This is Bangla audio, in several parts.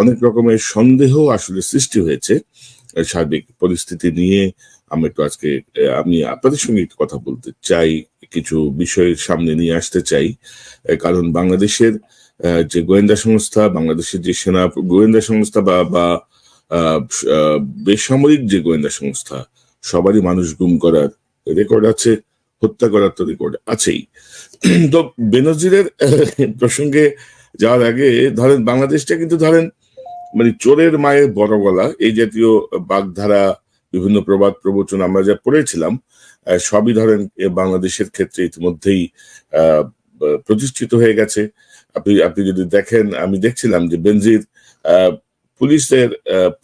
অনেক রকমের সন্দেহ আসলে সৃষ্টি হয়েছে সার্বিক পরিস্থিতি নিয়ে। আমি একটু আজকে আমি আপনাদের সঙ্গে একটু কথা বলতে চাই, কিছু বিষয়ের সামনে নিয়ে আসতে চাই। কারণ বাংলাদেশের যে গোয়েন্দা সংস্থা, বাংলাদেশের যে সেনা, গোয়েন্দা সংস্থা বা বা বেসামরিক যে গোয়েন্দা সংস্থা, সবারই মানুষ গুম করার রেকর্ড আছে, হত্যা করার তো রেকর্ড আছেই। তো বেনজিরের প্রসঙ্গে যাওয়ার আগে, ধরেন বাংলাদেশটা কিন্তু ধরেন মানে চোরের মায়ের বড় গলা, এই জাতীয় বাগধারা, বিভিন্ন প্রবাদ প্রবচন আমরা যা পড়েছিলাম সবই ধরেন বাংলাদেশের ক্ষেত্রে ইতিমধ্যেই প্রতিষ্ঠিত হয়ে গেছে। আপনি আপনি যদি দেখেন, আমি দেখছিলাম যে বেনজির পুলিশের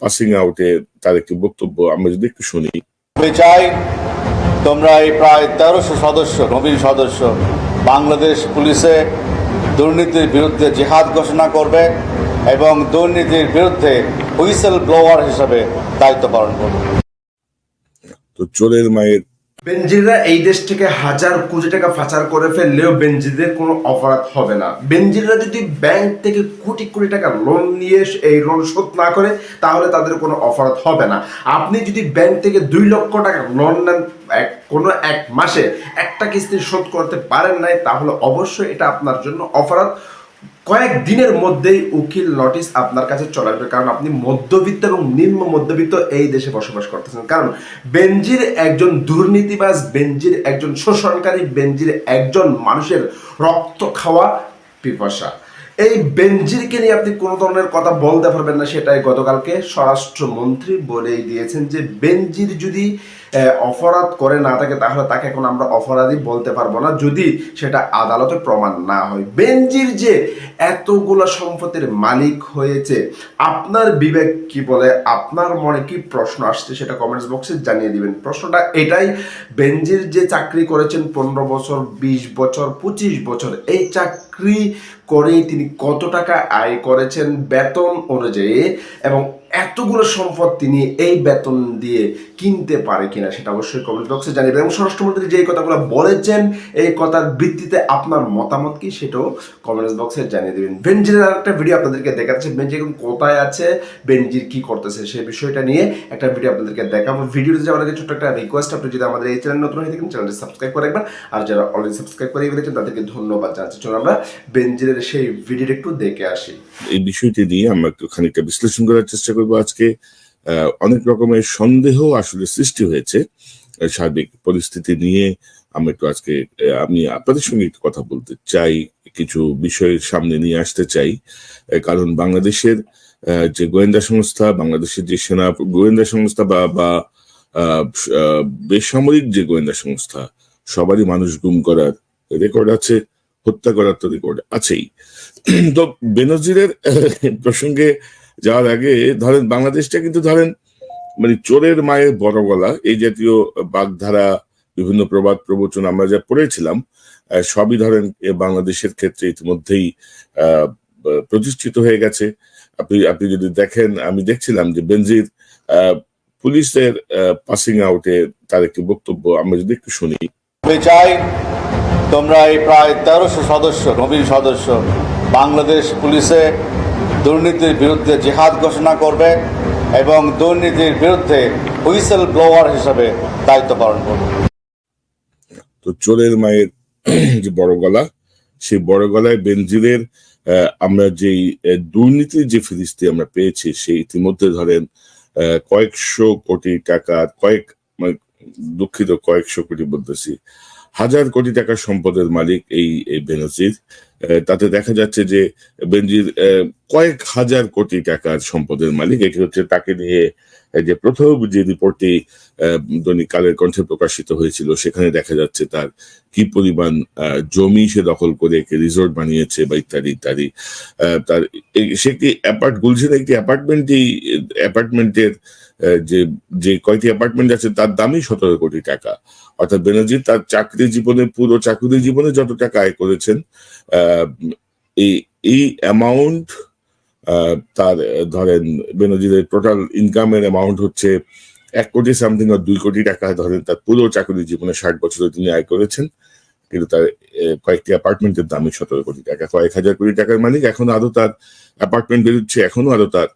পাসিং আউটে তার একটি বক্তব্য আমরা যদি একটু শুনি। চাই তোমরা এই প্রায় তেরোশো সদস্য, নবীন সদস্য, বাংলাদেশ পুলিশে দুর্নীতির বিরুদ্ধে জিহাদ ঘোষণা করবে। এবং দুর্নীতির বিরুদ্ধে হুইসেল ব্লোয়ার হিসেবে দায়িত্ব পালন করবে। তো চোরের মায়ের বেনজিররা এই দেশ থেকে হাজার কোটি টাকা পাচার করে ফেললেও বেনজিরদের কোনো অপরাধ হবে না। বেনজিররা যদি ব্যাংক থেকে কোটি কোটি টাকা লোন নিয়ে এই লোন শোধ না করে তাহলে তাদের কোনো অপরাধ হবে না। আপনি যদি ব্যাংক থেকে দুই লক্ষ টাকা লোন নেন এক কোনো এক মাসে একটা কিস্তি শোধ করতে পারেন নাই তাহলে অবশ্যই এটা আপনার জন্য অপরাধ। কয়েক দিনের মধ্যেই উকিল নোটিশ আপনার কাছে চলে আসবে, কারণ আপনি মধ্যবিত্ত এবং নিম্ন মধ্যবিত্ত এই দেশে বসবাস করতেছেন। কারণ বেনজির একজন দুর্নীতিবাজ, বেনজির একজন শোষণকারী, বেনজির একজন মানুষের রক্ত খাওয়া পিপাসা। এই বেনজিরকে নিয়ে আপনি কোনো ধরনের কথা বলতে পারবেন না, সেটাই গতকালকে স্বরাষ্ট্রমন্ত্রী বলেই দিয়েছেন যে বেনজির যদি অপরাধ করে না থাকে, তাহলে তাকে এখন আমরা অপরাধী বলতে পারব না, যদি সেটা আদালতে প্রমাণ না হয়। বেঞ্জির যে এতগুলো সম্পত্তির মালিক হয়েছে, আপনার বিবেক কি বলে, আপনার মনে কি প্রশ্ন আসছে সেটা কমেন্টস বক্সে জানিয়ে দিবেন। প্রশ্নটা এটাই বেঞ্জির যে চাকরি করেছেন পনেরো বছর, বিশ বছর, পঁচিশ বছর, এই চাকরি করেই তিনি কত টাকা আয় করেছেন বেতন অনুযায়ী এবং এতগুলো সম্পদ তিনি এই বেতন দিয়ে কিনতে পারে কিনা সেটা অবশ্যই কমেন্ট বক্সে জানিয়ে এবং স্বরাষ্ট্রমন্ত্রী যে কথাগুলো বলেছেন, এই কথার ভিত্তিতে আপনার মতামত কি সেটাও কমেন্টস বক্সে জানিয়ে দেবেন। বেনজিরের আরেকটা ভিডিও আপনাদেরকে দেখাচ্ছে। বেনজির এখন কোথায় আছে? বেনজির কি করতেছে সেই বিষয়টা নিয়ে একটা ভিডিও আপনাদেরকে দেখাবো। ভিডিওতে যাওয়ার আগে ছোট্ট একটা রিকোয়েস্ট আপনি যদি আমাদের এই চ্যানেল নতুন হয়ে থাকেন চ্যানেলটি সাবস্ক্রাইব করে রাখবেন। আর যারা অলরেডি সাবস্ক্রাইব করে রেখেছেন তাদেরকে ধন্যবাদ জানাচ্ছি। চলুন আমরা বেনজিরের সেই ভিডিওটা একটু দেখে আসি। এই বিষয়টি নিয়ে আমরা একটু খানিকটা বিশ্লেষণ করার চেষ্টা করব আজকে। অনেক রকমের সন্দেহ আসলে সৃষ্টি হয়েছে। সার্বিক পরিস্থিতি নিয়ে আমি একটু আজকে আমি আপনাদের সঙ্গে একটু কথা বলতে চাই, কিছু বিষয়ের সামনে নিয়ে আসতে চাই। কারণ বাংলাদেশের যে গোয়েন্দা সংস্থা, বাংলাদেশের যে সেনা, গোয়েন্দা সংস্থা বা বা বেসামরিক যে গোয়েন্দা সংস্থা, সবারই মানুষ গুম করার রেকর্ড আছে। হত্যা করার তো রেকর্ড আছেই। তো বেনজিরের প্রসঙ্গে যাওয়ার আগে ধরেন বাংলাদেশটা কিন্তু ধরেন মানে চোরের মায়ের বড় গলা, এই জাতীয় বাগধারা, বিভিন্ন প্রবাদ প্রবচন আমরা যা পড়েছিলাম সবই ধরেন বাংলাদেশের ক্ষেত্রে ইতিমধ্যেই প্রতিষ্ঠিত হয়ে গেছে। আপনি আপনি যদি দেখেন, আমি দেখছিলাম যে বেনজির পুলিশের পাসিং আউটে তার একটি বক্তব্য, আমরা যদি একটু শুনি। তোমরা এই প্রায় তেরোশো সদস্য নবীন সদস্য বাংলাদেশ পুলিশে দুর্নীতির বিরুদ্ধে জেহাদ ঘোষণা করবে এবং দুর্নীতির বিরুদ্ধে হুইসেল ব্লোয়ার হিসেবে দায়িত্ব পালন করবে। তো চোরের মায়ের যে বড় গলা সেই বড় গলায় বেনজিরের আমরা যেই দুর্নীতির যে ফিরিস্তি আমরা পেয়েছি সেই ইতিমধ্যে ধরেন কয়েকশো কোটি টাকার কয়েক মানে, দুঃখিত কয়েকশো কোটি বলতেছি হাজার কোটি টাকার সম্পদের মালিক এই বেনজির। তাতে দেখা যাচ্ছে যে বেনজির কয়েক হাজার কোটি টাকার সম্পদের মালিক, এটি হচ্ছে তাকে নিয়ে যে প্রথম যে রিপোর্টটি দৈনিক কালের কণ্ঠে প্রকাশিত হয়েছিল, সেখানে দেখা যাচ্ছে তার কি পরিমাণ জমি সে দখল করে একটি রিসোর্ট বানিয়েছে বা ইত্যাদি ইত্যাদি। তার সে একটি অ্যাপার্ট গুলশানে একটি অ্যাপার্টমেন্টই অ্যাপার্টমেন্টের যে যে কয়টি অ্যাপার্টমেন্ট আছে, তার দামই সতেরো কোটি টাকা। অর্থাৎ বেনজির তার চাকরি জীবনে, পুরো চাকরি জীবনে যত টাকা আয় করেছেন এই এই অ্যামাউন্ট তার ধরেন বেনজিরের টোটাল ইনকামের অ্যামাউন্ট হচ্ছে এক কোটি সামথিং আর দুই কোটি টাকা। ধরেন তার পুরো চাকরি জীবনে ষাট বছরে তিনি আয় করেছেন কিন্তু তার কয়েকটি অ্যাপার্টমেন্টের দামই সতেরো কোটি টাকা। কয়েক হাজার কোটি টাকার মালিক এখন আরও তার অ্যাপার্টমেন্ট বেরোচ্ছে এখনও আরও তার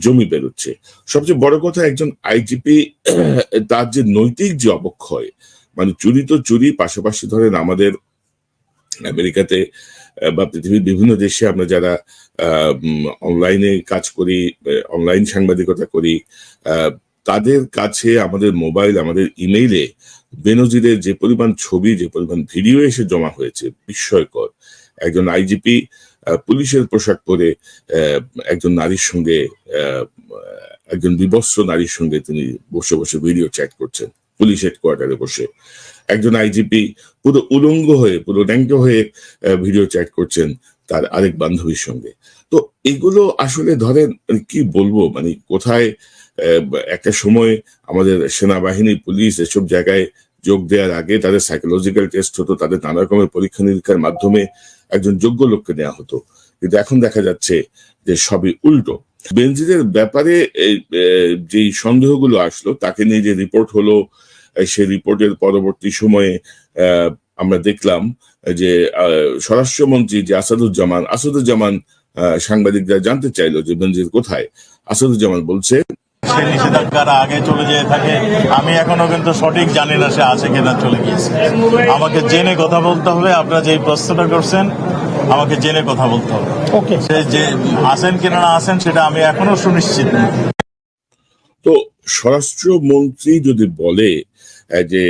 জমি বেরোচ্ছে। সবচেয়ে বড় কথা একজন আইজিপি তার যে নৈতিক যে অবক্ষয় মানে চুরি তো চুরি পাশাপাশি ধরেন আমাদের আমেরিকাতে আহ, বা পৃথিবীর বিভিন্ন দেশে আমরা যারা অনলাইনে কাজ করি অনলাইন সাংবাদিকতা করি তাদের কাছে আমাদের মোবাইল আমাদের ইমেইলে বেনজিরের যে পরিমাণ ছবি, যে পরিমাণ ভিডিও এসে জমা হয়েছে, বিস্ময়কর। একজন আইজিপি পুলিশের পোশাক পরে একজন নারীর সঙ্গে একজন বিবস্ত্র নারীর সঙ্গে তিনি বসে বসে ভিডিও চ্যাট করছেন, পুলিশ হেডকোয়ার্টারে বসে। একজন আইজিপি পুরো উলঙ্গ হয়ে, পুরো ন্যাংটো হয়ে ভিডিও চ্যাট করছেন তার আরেক বান্ধবীর সঙ্গে। তো এগুলো আসলে ধরেন মানে কি বলব? মানে কোথায় একটা সময় আমাদের সেনাবাহিনী, পুলিশ এসব জায়গায় যোগ দেওয়ার আগে তাদের সাইকোলজিক্যাল টেস্ট হতো, তাদের নানা রকমের পরীক্ষা নিরীক্ষার মাধ্যমে একজন যোগ্য লোককে নেওয়া হতো। কিন্তু এখন দেখা যাচ্ছে যে সবই উল্টো। বেনজিরের ব্যাপারে যেই সন্দেহগুলো আসলো, তাকে নিয়ে যে রিপোর্ট হলো সেই রিপোর্টের পরবর্তী সময়ে আহ, আমরা দেখলাম যে আহ, স্বরাষ্ট্রমন্ত্রী যে আসাদুজ্জামান আসাদুজ্জামান আহ, সাংবাদিকরা জানতে চাইলো যে বেনজির কোথায়। আসাদুজ্জামান বলছে সে নিষেধাজ্ঞার আগে চলে যেয়ে থাকে। আমি এখনও কিন্তু সঠিক জানি না সে আছে কিনা চলে গিয়েছে। আমাকে জেনে কথা বলতে হবে। আপনারা যে প্রশ্নটা করছেন আমাকে জেনে কথা বলতে হবে। ওকে। সে যে আসেন কিনা না আসেন সেটা আমি এখনও সুনিশ্চিত তো স্বরাষ্ট্রমন্ত্রী যদি বলে আহ, যে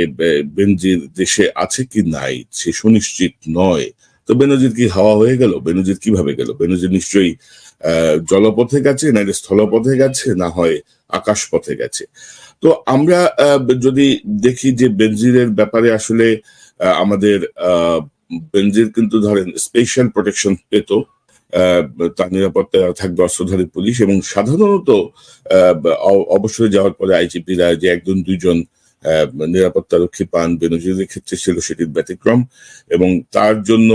বেনজির দেশে আছে কি নাই, সে সুনিশ্চিত নয়। তো বেনজির কি হাওয়া হয়ে গেল? বেনজির কীভাবে গেল? বেনজির নিশ্চয়ই জলপথে গেছে, না স্থলপথে গেছে, না হয় আকাশ পথে গেছে? তো আমরা যদি দেখি যে বেনজিরের ব্যাপারে আসলে আমাদের বেনজির কিন্তু ধরেন স্পেশাল প্রোটেকশন পেত তার নিরাপত্তা থাকবে অস্ত্রধারী পুলিশ এবং সাধারণত অবসরে যাওয়ার পরে আইজিপিরা যে একজন, দুইজন আহ, নিরাপত্তা রক্ষী পান বেনজিরের ক্ষেত্রে ছিল সেটির ব্যতিক্রম এবং তার জন্য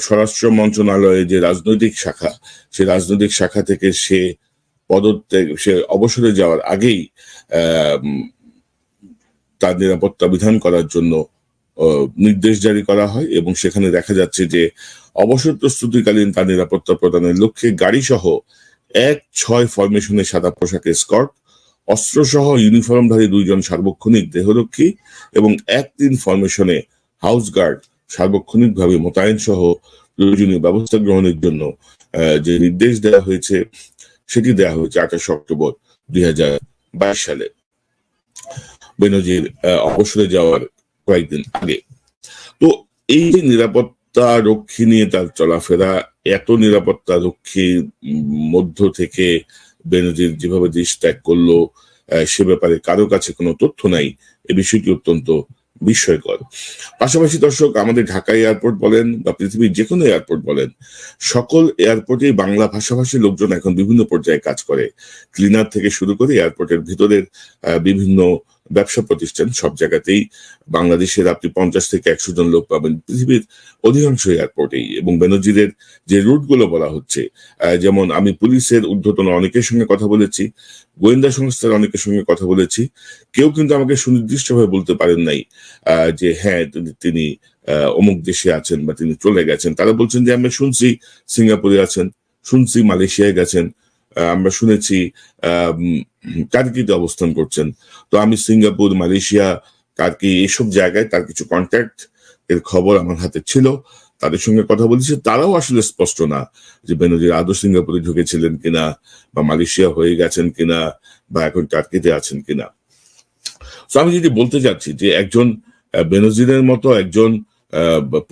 স্বরাষ্ট্র মন্ত্রণালয়ের যে রাজনৈতিক শাখা সে রাজনৈতিক শাখা থেকে সে পদত্যাগ সে অবসরে যাওয়ার আগেই তার নিরাপত্তা বিধান করার জন্য নির্দেশ জারি করা হয় এবং সেখানে দেখা যাচ্ছে যে অবসর প্রস্তুতিকালীন তার নিরাপত্তা প্রদানের লক্ষ্যে গাড়ি সহ এক ছয় ফরমেশনের সাদা পোশাকে স্কট অস্ত্র সহ ইউনিফর্মধারী দুইজন সার্বক্ষণিক দেহরক্ষী এবং এক তিন ফরমেশনে হাউস গার্ড সার্বক্ষণিকভাবে মোতায়েন সহ প্রয়োজনীয় ব্যবস্থা গ্রহণের জন্য যে নির্দেশ দেওয়া হয়েছে সেটি দেওয়া হয়েছে আঠাশে অক্টোবর দুই হাজার বাইশ সালে। বেনজির আহ, অবসরে যাওয়ার কয়েকদিন আগে। তো এই যে নিরাপত্তা রক্ষী নিয়ে তার চলাফেরা এত নিরাপত্তা রক্ষীর মধ্য থেকে বেনজির যেভাবে দেশ ত্যাগ করল সে ব্যাপারে কারও কাছে কোনো তথ্য নাই। এ বিষয়টি অত্যন্ত বিস্ময়কর। পাশাপাশি দর্শক, আমাদের ঢাকা এয়ারপোর্ট বলেন বা পৃথিবীর যে কোনো এয়ারপোর্ট বলেন, সকল এয়ারপোর্টে বাংলা ভাষাভাষী লোকজন এখন বিভিন্ন পর্যায়ে কাজ করে। ক্লিনার থেকে শুরু করে এয়ারপোর্টের ভিতরের বিভিন্ন ব্যবসা প্রতিষ্ঠান সব জায়গাতেই বাংলাদেশের আপনি পঞ্চাশ থেকে একশো জন লোক পাবেন পৃথিবীর অধিকাংশ এয়ারপোর্টেই। এবং বেনজিরের যে রুটগুলো বলা হচ্ছে যেমন আমি পুলিশের ঊর্ধ্বতন অনেকের সঙ্গে কথা বলেছি, গোয়েন্দা সংস্থার অনেকের সঙ্গে কথা বলেছি, কেউ কিন্তু আমাকে সুনির্দিষ্টভাবে বলতে পারেন নাই যে হ্যাঁ তিনি- অমুক দেশে আছেন বা তিনি চলে গেছেন। তারা বলছেন যে আমরা শুনছি সিঙ্গাপুরে আছেন, শুনছি মালয়েশিয়ায় গেছেন আমরা শুনেছি টার্কিতে অবস্থান করছেন। তো আমি সিঙ্গাপুর, মালয়েশিয়া টার্কি এসব জায়গায় তার কিছু কন্ট্যাক্ট এর খবর আমার হাতে ছিল। তাদের সঙ্গে কথা বলেছি। তারাও আসলে স্পষ্ট না যে বেনজির আদৌ সিঙ্গাপুরে ঢুকেছিলেন কিনা, বা মালয়েশিয়া হয়ে গেছেন কিনা, বা এখন কার্কিতে আছেন কিনা। তো আমি যদি বলতে চাচ্ছি যে একজন বেনজিরের মতো একজন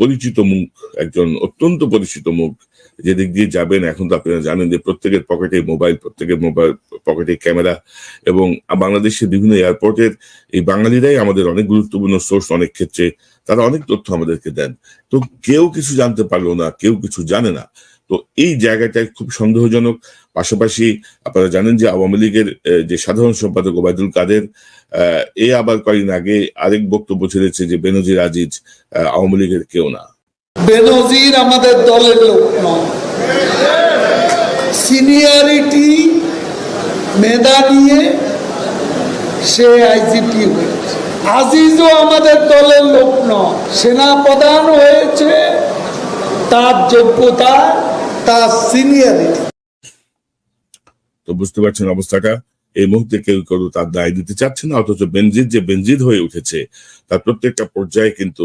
পরিচিত মুখ, একজন অত্যন্ত পরিচিত মুখ যেদিক দিয়ে যাবেন, এখন তো আপনারা জানেন যে প্রত্যেকের পকেটে মোবাইল, প্রত্যেকের মোবাইল, পকেটে ক্যামেরা এবং বাংলাদেশের বিভিন্ন এয়ারপোর্টের এই বাঙালিরাই আমাদের অনেক গুরুত্বপূর্ণ সোর্স অনেক ক্ষেত্রে তারা অনেক তথ্য আমাদেরকে দেন। তো কেউ কিছু জানতে পারল না, কেউ কিছু জানে না। তো এই জায়গাটা খুব সন্দেহজনক। পাশাপাশি আপনারা জানেন যে আওয়ামী লীগের যে সাধারণ সম্পাদক ওবায়দুল কাদের, এ আবার কয়েকদিন আগে আরেক বক্তব্য ছেড়েছে যে বেনজির আজিজ আওয়ামী লীগের কেউ না। বেনজির আমাদের দলের লোক নয় সিনিয়রিটি মেধা নিয়ে সে আইজিপি হয়েছে। আজিজও আমাদের দলের লোক নয় সেনা প্রধান হয়েছে, তার যোগ্যতা, তার সিনিয়রিটি। তো বুঝতে পারছেন অবস্থাটা? এই মুহূর্তে কেউ কেউ তার দায় দিতে চাচ্ছে না, অথচ বেনজির যে বেনজির হয়ে উঠেছে, তার প্রত্যেকটা পর্যায়ে কিন্তু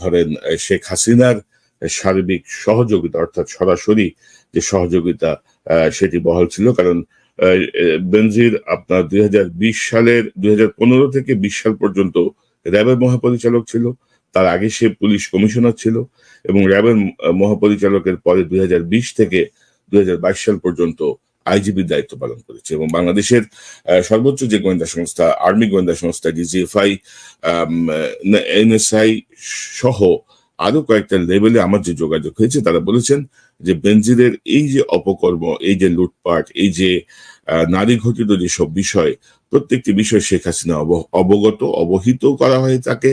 ধরেন শেখ হাসিনার সার্বিক সহযোগিতা, অর্থাৎ সরাসরি যে সহযোগিতা সেটি বহাল ছিল। কারণ বেনজির আপনার দুই হাজার বিশ সালের, দুই হাজার পনেরো থেকে বিশ সাল পর্যন্ত র্যাবের মহাপরিচালক ছিল। তার আগে সে পুলিশ কমিশনার ছিল এবং র্যাবের মহাপরিচালকের পরে দুই হাজার বিশ থেকে দুই হাজার বাইশ সাল পর্যন্ত আইজিবির দায়িত্ব পালন করেছে এবং বাংলাদেশের সর্বোচ্চ যে গোয়েন্দা সংস্থা, আর্মি গোয়েন্দা সংস্থা, ডিজিএফআই এনএসআই সহ আরও কয়েকটা লেভেলে আমার যে যোগাযোগ হয়েছে, তারা বলেছেন যে বেনজিরের এই যে অপকর্ম, এই যে লুটপাট, এই যে নারী ঘটিত যেসব বিষয়, প্রত্যেকটি বিষয় শেখ হাসিনা অবগত, অবহিত করা হয় তাকে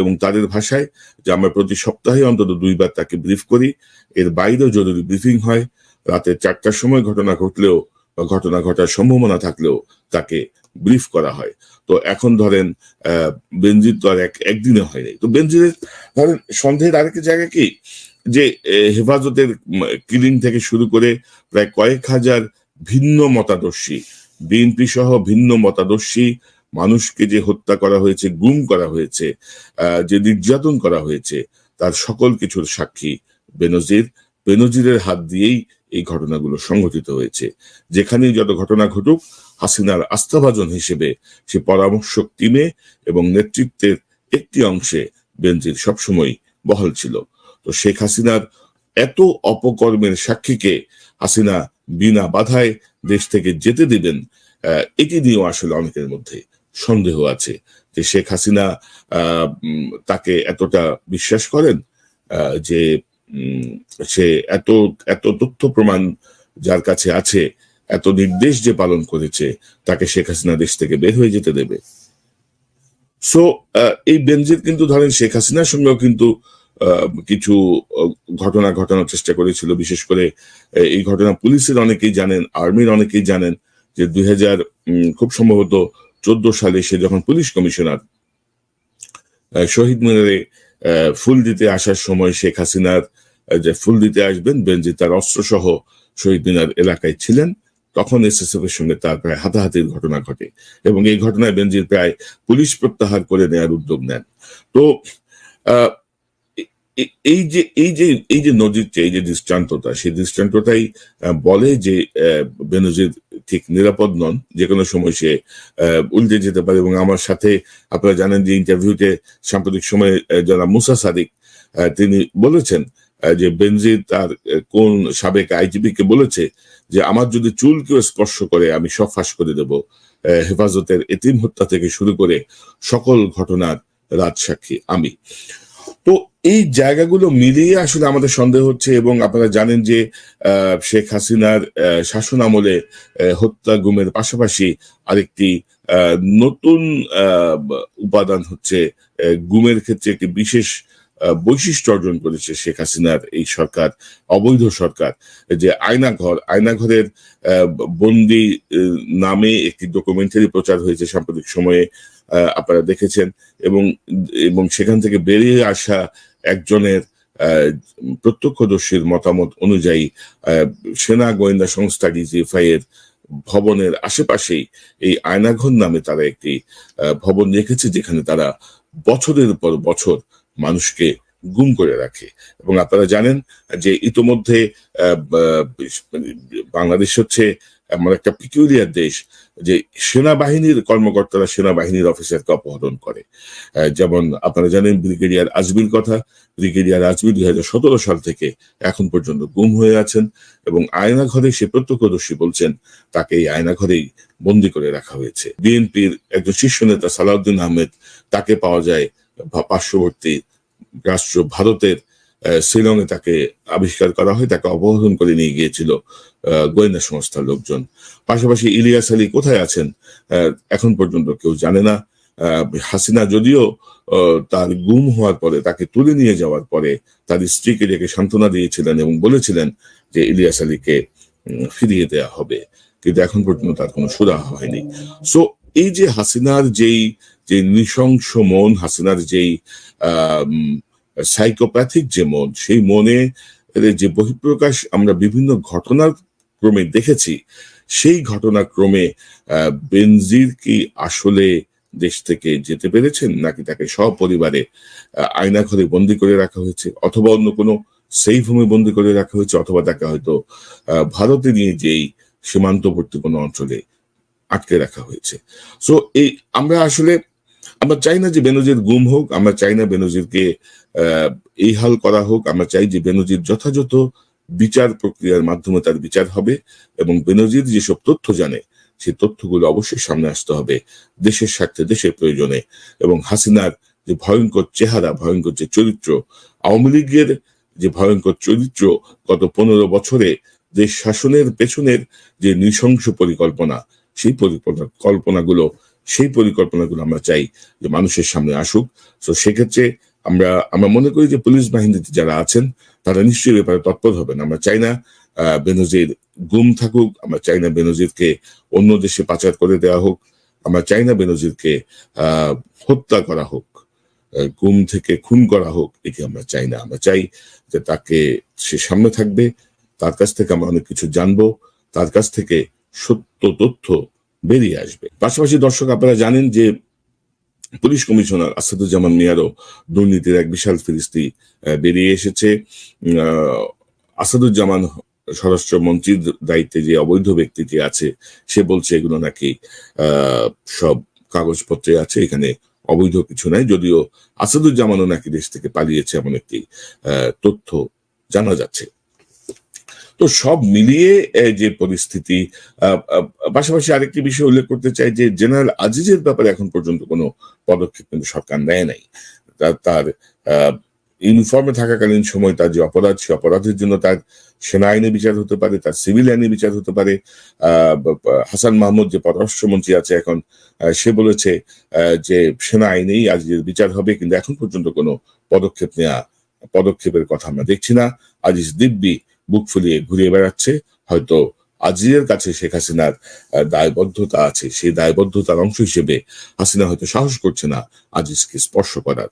এবং তাদের ভাষায় যে আমরা প্রতি সপ্তাহে অন্তত দুইবার তাকে ব্রিফ করি। এর বাইরেও জরুরি ব্রিফিং হয় রাতে চারটার সময় ঘটনা ঘটলেও বা ঘটনা ঘটার সম্ভাবনা থাকলেও তাকে ব্রিফ করা হয়। তো এখন ধরেন বেনজির তো আর এক, একদিনে হয় নাই। তো বেনজিরের ধরেন সন্দেহের আরেকটা জায়গা কি? যে হেফাজতের কিলিং থেকে শুরু করে প্রায় কয়েক হাজার ভিন্ন মতাদর্শী, বিএনপি সহ ভিন্ন মতাদর্শী মানুষকে যে হত্যা করা হয়েছে, গুম করা হয়েছে যে নির্যাতন করা হয়েছে, তার সকল কিছুর সাক্ষী বেনজির। বেনজিরের হাত দিয়েই এই ঘটনাগুলো সংঘটিত হয়েছে। যেখানেই যত ঘটনা ঘটুক, হাসিনার আস্থাভাজন হিসেবে সে পরামর্শক টিমে এবং নেতৃত্বের একটি অংশে বেনজির সবসময় বহাল ছিল। তো শেখ হাসিনার এত অপকর্মের সাক্ষীকে হাসিনা বিনা বাধায় দেশ থেকে যেতে দিবেন এটি নিয়েও আসলে অনেকের মধ্যে সন্দেহ আছে যে শেখ হাসিনা তাকে এতটা বিশ্বাস করেন যে সে এত এত তথ্য প্রমাণ যার কাছে আছে, এত নির্দেশ যে পালন করেছে, তাকে শেখ হাসিনা দেশ থেকে বের হয়ে যেতে দেবে। সো এই বেনজির কিন্তু ধরেন শেখ হাসিনার সঙ্গেও কিন্তু কিছু ঘটনা ঘটানোর চেষ্টা করেছিল। বিশেষ করে এই ঘটনা পুলিশের অনেকেই জানেন, আর্মির অনেকেই জানেন যে দুই হাজার খুব সম্ভবত চোদ্দ সালে সে যখন পুলিশ কমিশনার শহীদ মিনারে ফুল দিতে আসার সময় শেখ হাসিনার যে ফুল দিতে আসবেন বেনজি তার অস্ত্র সহ শহীদ মিনার এলাকায় ছিলেন। তখন এসএসএফ এর সঙ্গে তার প্রায় হাতাহাতির ঘটনা ঘটে এবং এই ঘটনায় বেনজির প্রায় পুলিশ প্রত্যাহার করে নেয়ার উদ্যোগ নেন। তো এই যে এই যে এই যে নজিরটা, এই যে দৃষ্টান্ততা সেই দৃষ্টান্তটাই বলে যে বেনজির ঠিক নিরাপদ নন যে কোনো সময় সে উল্টে যেতে পারে। এবং আমার সাথে আপনারা জানেন যে ইন্টারভিউতে সাম্প্রতিক সময়ে যারা মুসা সাদিক তিনি বলেছেন যে বেনজির তার কোন সাবেক আইজিপি কে বলেছে যে, আমার যদি চুল কেউ স্পর্শ করে, আমি সব ফাঁস করে দেব। হেফাজতের এতিম হত্যা থেকে শুরু করে সকল ঘটনার রাজসাক্ষী আমি। এই জায়গাগুলো মিলিয়ে আসলে আমাদের সন্দেহ হচ্ছে এবং আপনারা জানেন যে শেখ হাসিনার শাসন আমলে হত্যা গুমের পাশাপাশি আরেকটি নতুন উপাদান হচ্ছে গুমের ক্ষেত্রে একটি বিশেষ বৈশিষ্ট্য অর্জন করেছে শেখ হাসিনার এই সরকার, অবৈধ সরকার। যে আয়নাঘর, আয়নাঘরের বন্দি নামে একটি ডকুমেন্টারি প্রচার হয়েছে সাম্প্রতিক সময়ে আপনারা দেখেছেন এবং এবং সেখান থেকে বেরিয়ে আসা একজনের প্রত্যক্ষদর্শীর মতামত অনুযায়ী সেনা গোয়েন্দা সংস্থা ডিজিএফআই এর ভবনের আশেপাশেই এই আয়নাঘর নামে তারা একটি ভবন রেখেছে যেখানে তারা বছরের পর বছর মানুষকে গুম করে রাখে। এবং আপনারা জানেন যে ইতোমধ্যে মানে বাংলাদেশ হচ্ছে এমন একটা পিকিউলিয়ার দেশ যে সেনাবাহিনীর কর্মকর্তারা সেনাবাহিনীর অফিসারকে অপহরণ করে। যেমন আপনারা জানেন ব্রিগেডিয়ার আজমির কথা। ব্রিগেডিয়ার আজমির দুই হাজার সতেরো সাল থেকে এখন পর্যন্ত গুম হয়ে আছেন এবং আয়নাঘরে সে প্রত্যক্ষদর্শী বলছেন, তাকে এই আয়নাঘরেই বন্দি করে রাখা হয়েছে। বিএনপির একজন শীর্ষ নেতা সালাউদ্দিন আহমেদ, তাকে পাওয়া যায় পার্শ্ববর্তী রাষ্ট্র ভারতের শিলংয়ে তাকে আবিষ্কার করা হয়, তাকে অপহরণ করে নিয়ে গিয়েছিল গোয়েন্দা সংস্থার লোকজন। পাশাপাশি ইলিয়াস আলী কোথায় আছেন এখন পর্যন্ত কেউ জানে না। হাসিনা যদিও তার গুম হওয়ার পরে, তাকে তুলে নিয়ে যাওয়ার পরে তার স্ত্রীকে ডেকে সান্ত্বনা দিয়েছিলেন এবং বলেছিলেন যে ইলিয়াস আলীকে ফিরিয়ে দেয়া হবে। কিন্তু এখন পর্যন্ত তার কোনো সুরাহা হয়নি। সো এই যে হাসিনার যেই, যে নৃশংস মন, হাসিনার যেই সাইকোপ্যাথিক যে মন সেই মনে যে বহিঃপ্রকাশ আমরা বিভিন্ন ঘটনার ক্রমে দেখেছি সেই ঘটনাক্রমে বেনজির কি আসলে দেশ থেকে যেতে পেরেছেন নাকি তাকে সপরিবারে আহ, আয়না ঘরে বন্দি করে রাখা হয়েছে অথবা অন্য কোনো সেফ হোমে বন্দি করে রাখা হয়েছে অথবা তাকে হয়তো ভারতে নিয়ে যেই সীমান্তবর্তী কোনো অঞ্চলে আটকে রাখা হয়েছে। সো এই আমরা আসলে আমরা চাই না যে বেনজির গুম হোক, আমরা চাই না বেনজিরকে এই হাল করা হোক, আমরা চাই যে বেনজির যথাযথ বিচার প্রক্রিয়ার মাধ্যমে তার বিচার হবে এবং বেনজির যেসব তথ্য জানে, সেই তথ্যগুলো অবশ্যই সামনে আসতে হবে দেশের স্বার্থে, দেশের প্রয়োজনে। এবং হাসিনার যে ভয়ঙ্কর চেহারা, ভয়ঙ্কর যে চরিত্র, আওয়ামী লীগের যে ভয়ঙ্কর চরিত্র গত পনেরো বছরে দেশ শাসনের পেছনের যে নৃশংস পরিকল্পনা, সেই পরিকল্পনা কল্পনাগুলো সেই পরিকল্পনাগুলো আমরা চাই যে মানুষের সামনে আসুক। তো সেক্ষেত্রে আমরা আমরা মনে করি যে পুলিশ বাহিনীতে যারা আছেন, তারা নিশ্চয়ই ব্যাপারে তৎপর হবেন। আমরা চাই না বেনজির গুম থাকুক, আমরা চাই না বেনজিরকে অন্য দেশে পাচার করে দেওয়া হোক, আমরা চাই না বেনজিরকে হত্যা করা হোক গুম থেকে খুন করা হোক এটি আমরা চাই না। আমরা চাই যে তাকে, সে সামনে থাকবে, তার কাছ থেকে আমরা অনেক কিছু জানব, তার কাছ থেকে সত্য তথ্য বেরিয়ে আসবে। পাশাপাশি দর্শক আপনারা জানেন যে পুলিশ কমিশনার আসাদুজ্জামান মিয়ারও দুর্নীতির এক বিশাল ফিরিস্তি বেরিয়ে এসেছে। আসাদুজ্জামান স্বরাষ্ট্রমন্ত্রীর দায়িত্বে যে অবৈধ ব্যক্তিটি আছে, সে বলছে এগুলো নাকি সব কাগজপত্রে আছে, এখানে অবৈধ কিছু নাই। যদিও আসাদুজ্জামানও নাকি দেশ থেকে পালিয়েছে এমন একটি তথ্য জানা যাচ্ছে। তো সব মিলিয়ে যে পরিস্থিতি পাশাপাশি আরেকটি বিষয় উল্লেখ করতে চাই যে, জেনারেল আজিজের ব্যাপারে এখন পর্যন্ত কোনো পদক্ষেপ কিন্তু সরকার নেয় নাই। তার- ইউনিফর্মে থাকাকালীন সময় তার যে অপরাধ, সে অপরাধের জন্য তার সেনা আইনে বিচার হতে পারে, তার সিভিল আইনে বিচার হতে পারে। হাসান মাহমুদ যে পররাষ্ট্রমন্ত্রী আছে এখন সে বলেছে যে সেনা আইনেই আজিজের বিচার হবে, কিন্তু এখন পর্যন্ত কোনো পদক্ষেপ নেওয়া পদক্ষেপের কথা আমরা দেখছি না। আজিজ দিব্যি বুক ফুলিয়ে ঘুরিয়ে বেড়াচ্ছে। হয়তো আজিজের কাছে শেখ হাসিনার দায়বদ্ধতা আছে। সেই দায়বদ্ধতার অংশ হিসেবে হাসিনা হয়তো সাহস করছে না আজিজকে স্পর্শ করার।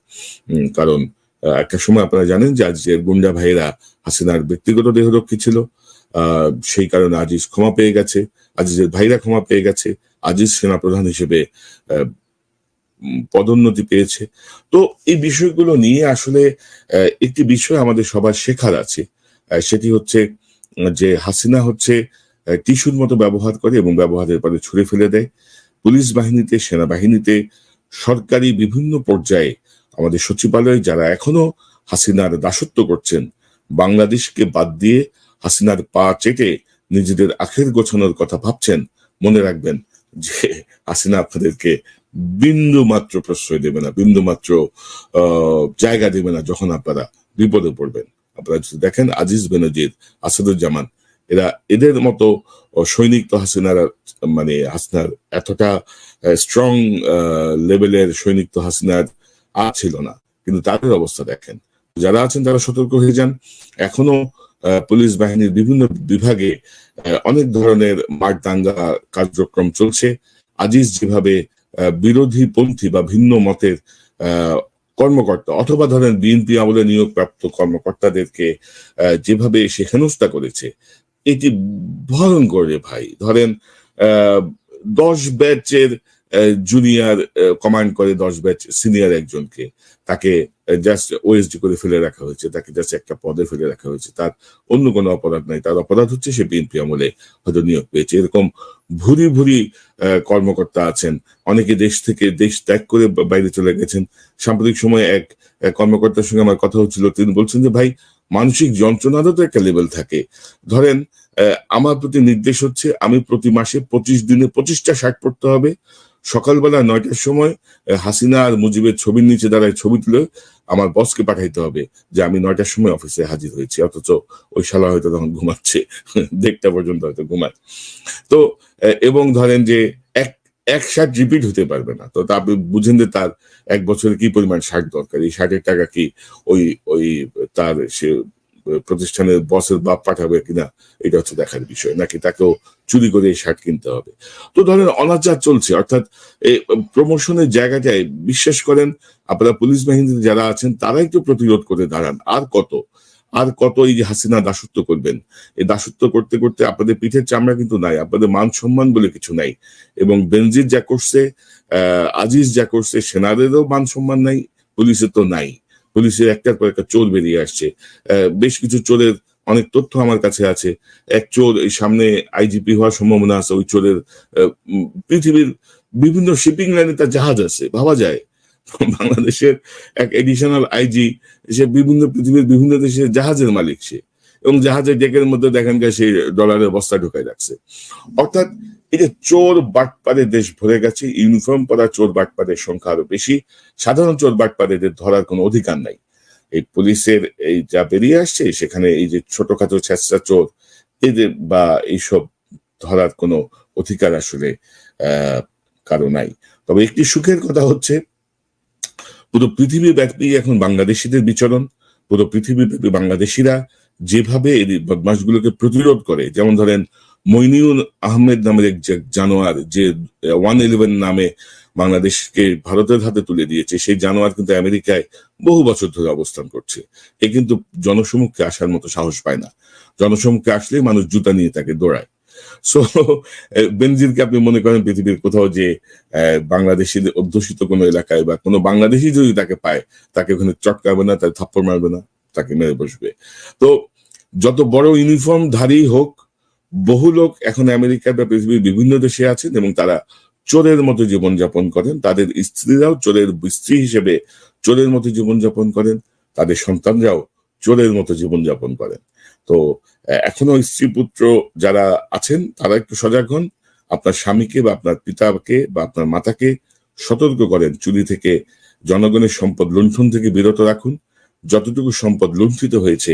কারণ একটা সময় আপনারা জানেন যে আজিজের গুন্ডা ভাইরা হাসিনার ব্যক্তিগত দেহরক্ষী ছিল। সেই কারণে আজিজ ক্ষমা পেয়ে গেছে। আজিজের ভাইরা ক্ষমা পেয়ে গেছে। আজিজ সেনাপ্রধান হিসেবে পদোন্নতি পেয়েছে। তো এই বিষয়গুলো নিয়ে আসলে একটি বিষয় আমাদের সবার শেখার আছে। সেটি হচ্ছে, যে হাসিনা হচ্ছে টিস্যুর মতো ব্যবহার করে এবং ব্যবহারের পরে ছুঁড়ে ফেলে দেয়। পুলিশ বাহিনীতে, সেনাবাহিনীতে, সরকারি বিভিন্ন পর্যায়ে আমাদের সচিবালয়ে যারা এখনও হাসিনার দাসত্ব করছেন, বাংলাদেশকে বাদ দিয়ে হাসিনার পা চেটে নিজেদের আখের গোছানোর কথা ভাবছেন, মনে রাখবেন যে হাসিনা আপনাদেরকে বিন্দু মাত্র প্রশ্রয় দেবে না বিন্দু মাত্র জায়গা দেবে না যখন আপনারা বিপদে পড়বেন। আপনারা যদি দেখেন, আজিজ বেনজির, আসাদুজ্জামান, এরা এদের মতো সৈনিক তো হাসিনার মানে হাসিনার এতটা স্ট্রং লেভেলের সৈনিক তো হাসিনার আর ছিল না। কিন্তু তাদের অবস্থা দেখেন। যারা আছেন তারা সতর্ক হয়ে যান। এখনও পুলিশ বাহিনীর বিভিন্ন বিভাগে অনেক ধরনের মাঠ দাঙ্গা কার্যক্রম চলছে। আজিজ যেভাবে বিরোধী পন্থী বা ভিন্ন মতের কর্মকর্তা, অথবা ধরেন বিএনপি আমলে নিয়োগপ্রাপ্ত কর্মকর্তাদেরকে যেভাবে সে হেনস্থা করেছে, এটি ভয়ঙ্কর রে ভাই। ধরেন দশ ব্যাচের জুনিয়র কমান্ড করে দশ ব্যাচ সিনিয়র একজনকে, তাকে জাস্ট ওএসডি করে ফেলে রাখা হয়েছে, তাকে জাস্ট একটা পদে ফেলে রাখা হয়েছে। তার অন্য কোনো অপরাধ নাই, তার অপরাধ হচ্ছে সে বিএনপি আমলে হয়তো নিয়োগ পেয়েছে। এরকম ভুরি ভুরি কর্মকর্তা আছেন। অনেকে দেশ থেকে দেশ ত্যাগ করে বাইরে চলে গেছেন। সাম্প্রতিক সময়ে এক কর্মকর্তার সঙ্গে আমার কথা হচ্ছিল। তিনি বলছেন যে, ভাই, মানসিক যন্ত্রণারও তো একটা লেভেল থাকে। ধরেন আমার প্রতি নির্দেশ হচ্ছে, আমি প্রতি মাসে পঁচিশ দিনে পঁচিশটা শার্ট পড়তে হবে। সকালবেলা নয়টার সময় হাসিনা আর মুজিবের ছবির নিচে দাঁড়ায় ছবি তুলে আমার বসকে পাঠাইতে হবে যে আমি নয়টার সময় অফিসে হাজির হয়েছি, অথচ ওই শালা হয়তো তখন ঘুমাচ্ছে, দেড়টা পর্যন্ত হয়তো ঘুমায়। তো এবং ধরেন যে এক এক শার্ট রিপিট হতে পারবে না। তো তা আপনি বুঝেন যে তার এক বছরে কি পরিমাণ শার্ট দরকার? এই শার্টের টাকা কি ওই ওই তার সে প্রতিষ্ঠানের বসের বাপ পাঠাবে কিনা, এটা হচ্ছে দেখার বিষয়। নাকি তাকেও চুরি করে এই শার্ট কিনতে হবে। তো ধরেন অনাচার চলছে, অর্থাৎ এই প্রমোশনের জায়গাটায় বিশ্বাস করেন, আপনারা পুলিশ বাহিনীতে যারা আছেন, তারাই একটু প্রতিরোধ করে দাঁড়ান। আর কত? আর কত এই যে হাসিনা দাসত্ব করবেন? এই দাসত্ব করতে করতে আপনাদের পিঠের চামড়া কিন্তু নাই, আপনাদের মান সম্মান বলে কিছু নাই। এবং বেনজির যা করছে আজিজ যা করছে, সেনাদেরও মান সম্মান নাই, পুলিশের তো নাই। পুলিশের একটার পর একটা চোর বেরিয়ে আসছে। বেশ কিছু চোরের অনেক তথ্য আমার কাছে আছে। এক চোর এই সামনে আইজিপি হওয়ার সম্ভাবনা আছে, ওই চোরের পৃথিবীর বিভিন্ন শিপিং লাইনে তার জাহাজ আছে, ভাবা যায়। বাংলাদেশের এক এডিশনাল আইজি, সে বিভিন্ন পৃথিবীর বিভিন্ন দেশের জাহাজের মালিক সে। এবং জাহাজের ডেকের মধ্যে দেখেন সেই ডলারের বস্তা ঢুকাই রাখছে। অর্থাৎ এই যে চোর বাটপারে দেশ ভরে গেছে, ইউনিফর্ম পরা চোর বাটপারের সংখ্যা আরও বেশি, সাধারণ চোর বাটপারেদের ধরার কোনো অধিকার নাই। এই পুলিশের এই যা বেরিয়ে আসছে, সেখানে এই যে ছোটখাটো ছেঁচড়া চোর, এদের বা এইসব ধরার কোনো অধিকার আসলে কারও নাই। তবে একটি সুখের কথা হচ্ছে, পুরো পৃথিবী ব্যাপী এখন বাংলাদেশিদের বিচরণ, পুরো পৃথিবী ব্যাপী বাংলাদেশিরা যেভাবে এই বদমাশগুলোকে প্রতিরোধ করে, যেমন ধরেন মইনিউল আহমেদ নামের এক জানোয়ার যে ওয়ান ইলেভেন নামে বাংলাদেশকে ভারতের হাতে তুলে দিয়েছে সেই জানোয়ার কিন্তু আমেরিকায় বহু বছর ধরে অবস্থান করছে। এ কিন্তু জনসমুখে আসার মতো সাহস পায় না। জনসমুখে আসলে মানুষ জুতা নিয়ে তাকে দৌড়ায়। সো বেনজিরকে আপনি মনে করেন পৃথিবীর কোথাও যে আহ, বাংলাদেশিদের অধ্যুষিত কোনো এলাকায় বা কোনো বাংলাদেশি যদি তাকে পায় তাকে ওখানে চটকাবে না তাকে থাপ্পড় মারবে না তাকে মেরে বসবে। তো যত বড় ইউনিফর্ম ধারী হোক বহু লোক এখন আমেরিকা বা পৃথিবীর বিভিন্ন দেশে আছেন এবং তারা চোরের মতো জীবনযাপন করেন। তাদের স্ত্রীরাও চোরের স্ত্রী হিসেবে চোরের মতো জীবনযাপন করেন। তাদের সন্তানরাও চোরের মতো জীবনযাপন করেন। তো এখনও স্ত্রী পুত্র যারা আছেন, তারা একটু সজাগ হন। আপনার স্বামীকে বা আপনার পিতাকে বা আপনার মাতাকে সতর্ক করেন। চুরি থেকে জনগণের সম্পদ লুণ্ঠন থেকে বিরত রাখুন। যতটুকু সম্পদ লুণ্ঠিত হয়েছে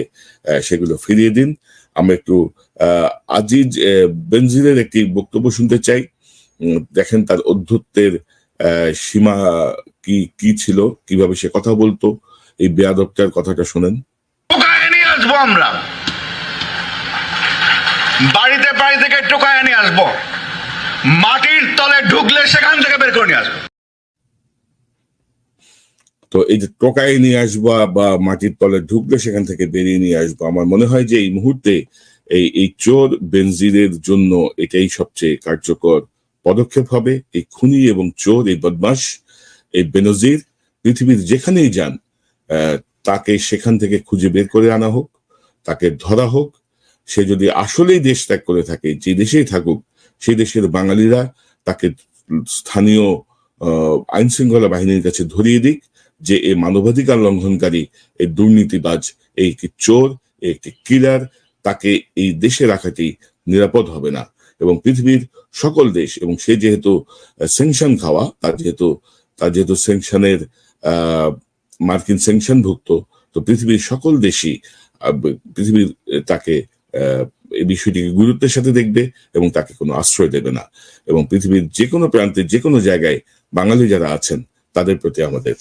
সেগুলো ফিরিয়ে দিন। আমরা একটু আজিজ বেনজিরের একটি বক্তব্য শুনতে চাই। দেখেন তার অধ্যত্বের সীমা কি কি ছিল, কীভাবে সে কথা বলতো। এই বেয়াদবটার কথাটা শোনেন। আসব আমরা। বাড়িতে বাড়ি থেকে টোকায় নিয়ে আসব। মাটির তলে ঢুকলে সেখান থেকে বের করে নিয়ে আসব। তো এই যে টোকাই নিয়ে আসবা বা মাটির তলে ঢুকলে সেখান থেকে বেরিয়ে নিয়ে আসব। আমার মনে হয় যে এই মুহূর্তে এই এই চোর বেনজিরের জন্য এটাই সবচেয়ে কার্যকর পদক্ষেপ হবে। এই খুনি এবং চোর, এই বদমাস এই বেনজির পৃথিবীর যেখানেই যান তাকে সেখান থেকে খুঁজে বের করে আনা হোক, তাকে ধরা হোক। সে যদি আসলেই দেশ ত্যাগ করে থাকে, যে দেশেই থাকুক, সেই দেশের বাঙালিরা তাকে স্থানীয় আইন শৃঙ্খলা বাহিনীর কাছে ধরিয়ে দিক। যে এই মানবাধিকার লঙ্ঘনকারী, এই দুর্নীতিবাজ, এই একটি চোর একটি কিলার, তাকে এই দেশে রাখাটি নিরাপদ হবে না। এবং পৃথিবীর সকল দেশ, এবং সে যেহেতু স্যাংশন খাওয়া, তার যেহেতু তার যেহেতু স্যাংশনের মার্কিন স্যাংশনভুক্ত তো পৃথিবীর সকল দেশই পৃথিবীর, তাকে এই বিষয়টিকে গুরুত্বের সাথে দেখবে এবং তাকে কোনো আশ্রয় দেবে না। এবং পৃথিবীর যে কোনো প্রান্তে যে কোনো জায়গায় বাঙালি যারা আছেন, তাদের প্রতি আমাদের